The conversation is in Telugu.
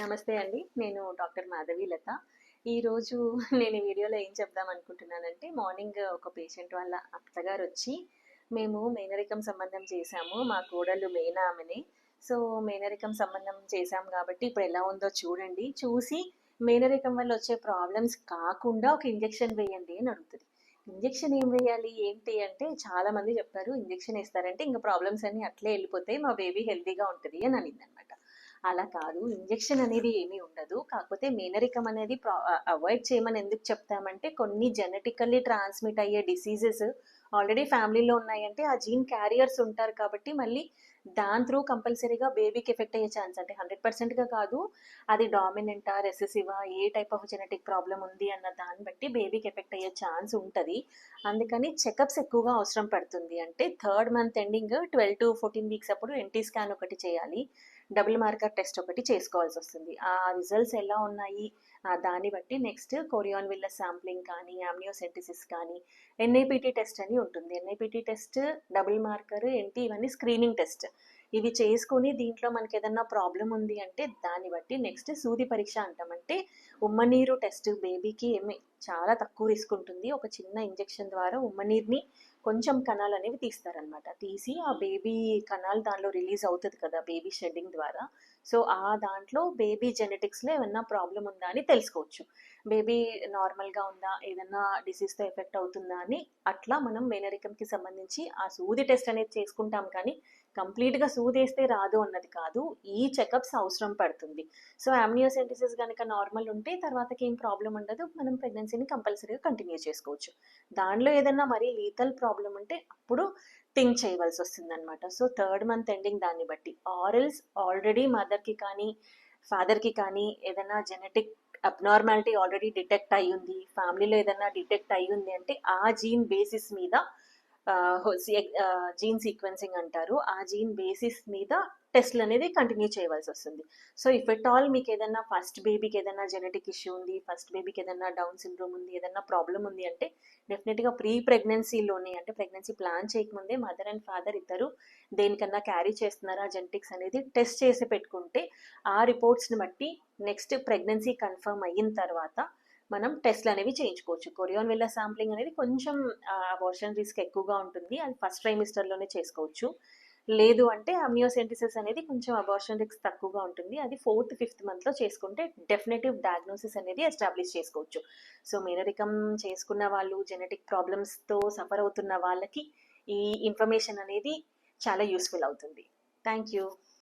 నమస్తే అండి. నేను డాక్టర్ మాధవి లత. ఈరోజు నేను ఈ వీడియోలో ఏం చెప్దాం అనుకుంటున్నానంటే మార్నింగ్ ఒక పేషెంట్ వాళ్ళ అత్తగారు వచ్చి మేము మేనరికం సంబంధం చేశాము. మా కోడలు మేనా ఆమెని. సో మేనరికం సంబంధం చేశాం కాబట్టి ఇప్పుడు ఎలా ఉందో చూడండి. చూసి మేనరికం వల్ల వచ్చే ప్రాబ్లమ్స్ కాకుండా ఒక ఇంజెక్షన్ వేయండి అని అడుగుతుంది. ఇంజెక్షన్ ఏం వేయాలి? ఏంటి? అంటే చాలా మంది చెప్పారు ఇంజెక్షన్ వేస్తారంటే ఇంకా ప్రాబ్లమ్స్ అన్ని అట్లే వెళ్ళిపోతాయి. మా బేబీ హెల్తీగా ఉంటుంది అని అనింది అనమాట అలా కాదు. ఇంజెక్షన్ అనేది ఏమీ ఉండదు. కాకపోతే మేనరికం అనేది అవాయిడ్ చేయమని ఎందుకు చెప్తామంటే కొన్ని జెనెటికల్లీ ట్రాన్స్మిట్ అయ్యే డిసీజెస్ ఆల్రెడీ ఫ్యామిలీలో ఉన్నాయంటే ఆ జీన్ క్యారియర్స్ ఉంటారు కాబట్టి మళ్ళీ దాని త్రూ కంపల్సరీగా బేబీకి ఎఫెక్ట్ అయ్యే ఛాన్స్ అంటే హండ్రెడ్ పర్సెంట్గా కాదు. అది డామినెంటా రెసెసివా ఏ టైప్ ఆఫ్ జెనెటిక్ ప్రాబ్లం ఉంది అన్న దాన్ని బట్టి బేబీకి ఎఫెక్ట్ అయ్యే ఛాన్స్ ఉంటుంది. అందుకని చెకప్స్ ఎక్కువగా అవసరం పడుతుంది. అంటే third month ending twelve to fourteen weeks అప్పుడు ఎన్టీ స్కాన్ ఒకటి చేయాలి. డబుల్ మార్కర్ టెస్ట్ ఒకటి చేసుకోవాల్సి వస్తుంది. ఆ రిజల్ట్స్ ఎలా ఉన్నాయి? దాన్ని బట్టి నెక్స్ట్ కొరియాన్ విల్ల శాంప్లింగ్ కానీ ఆమ్నియోసెంటిసిస్ కానీ ఎన్ఐపిటి టెస్ట్ అని ఉంటుంది. NIPT test double marker NT ఇవన్నీ స్క్రీనింగ్ టెస్ట్ ఇవి చేసుకుని దీంట్లో మనకి ఏదన్నా ప్రాబ్లం ఉంది అంటే దాన్ని బట్టి నెక్స్ట్ సూది పరీక్ష అంటామంటే ఉమ్మనీరు టెస్ట్ బేబీకి ఏమి చాలా తక్కువ రిస్క్ ఉంటుంది. ఒక చిన్న ఇంజెక్షన్ ద్వారా ఉమ్మనీరుని కొంచెం కణాలు అనేవి తీస్తారనమాట. తీసి ఆ బేబీ కణాలు దానిలో రిలీజ్ అవుతుంది కదా బేబీ షెడ్డింగ్ ద్వారా. సో ఆ దాంట్లో బేబీ జెనెటిక్స్లో ఏమన్నా ప్రాబ్లం ఉందా అని తెలుసుకోవచ్చు. బేబీ నార్మల్గా ఉందా ఏదన్నా డిసీజ్తో ఎఫెక్ట్ అవుతుందా అని అట్లా మనం మేనరికంకి సంబంధించి ఆ సూది టెస్ట్ అనేది చేసుకుంటాం కానీ కంప్లీట్గా సూదేస్తే రాదు అన్నది కాదు ఈ చెకప్స్ అవసరం పడుతుంది. సో అమ్నియోసెంటిసిస్ కనుక నార్మల్ ఉంటే తర్వాతకి ఏం ప్రాబ్లం ఉండదు మనం ప్రెగ్నెన్సీని కంపల్సరీగా కంటిన్యూ చేసుకోవచ్చు. దానిలో ఏదన్నా మరీ లీతల్ ప్రాబ్లం ఉంటే అప్పుడు థింక్ చేయవలసి వస్తుంది అనమాట సో థర్డ్ మంత్ ఎండింగ్ దాన్ని బట్టి. ఆరల్స్ ఆల్రెడీ మదర్కి కానీ ఫాదర్కి కానీ ఏదైనా జెనెటిక్ అబ్నార్మాలిటీ ఆల్రెడీ డిటెక్ట్ అయ్యింది ఫ్యామిలీలో ఏదైనా డిటెక్ట్ అయ్యింది అంటే ఆ జీన్ బేసిస్ మీద జీన్ సీక్వెన్సింగ్ అంటారు. ఆ జీన్ బేసిస్ మీద టెస్ట్లు అనేది కంటిన్యూ చేయవలసి వస్తుంది. సో ఇఫ్ ఎట్ ఆల్ మీకు ఏదైనా ఫస్ట్ బేబీకి ఏదైనా జెనెటిక్ ఇష్యూ ఉంది ఫస్ట్ బేబీకి ఏదైనా డౌన్ సిండ్రోమ్ ఉంది ఏదైనా ప్రాబ్లం ఉంది అంటే డెఫినెట్గా ప్రీ ప్రెగ్నెన్సీలోనే అంటే ప్రెగ్నెన్సీ ప్లాన్ చేయకముందే మదర్ అండ్ ఫాదర్ ఇద్దరు దేనికన్నా క్యారీ చేస్తున్నారా జెనెటిక్స్ అనేది టెస్ట్ చేసి పెట్టుకుంటే ఆ రిపోర్ట్స్ని బట్టి నెక్స్ట్ ప్రెగ్నెన్సీ కన్ఫర్మ్ అయిన తర్వాత మనం టెస్ట్లు అనేవి చేయించుకోవచ్చు. కొరియోన్ వెళ్ళ శాంప్లింగ్ అనేది కొంచెం అబోర్షన్ రిస్క్ ఎక్కువగా ఉంటుంది. అది ఫస్ట్ ట్రైమిస్టర్లోనే చేసుకోవచ్చు. లేదు అంటే అమ్యోసెంటిసిస్ అనేది కొంచెం అబార్షన్ రిస్క్ తక్కువగా ఉంటుంది. అది ఫోర్త్ ఫిఫ్త్ మంత్లో చేసుకుంటే డెఫినెటివ్ డయాగ్నోసిస్ అనేది ఎస్టాబ్లిష్ చేసుకోవచ్చు. సో మేనరికం చేసుకున్న వాళ్ళు జెనెటిక్ ప్రాబ్లమ్స్తో సఫర్ అవుతున్న వాళ్ళకి ఈ ఇన్ఫర్మేషన్ అనేది చాలా యూస్ఫుల్ అవుతుంది. Thank you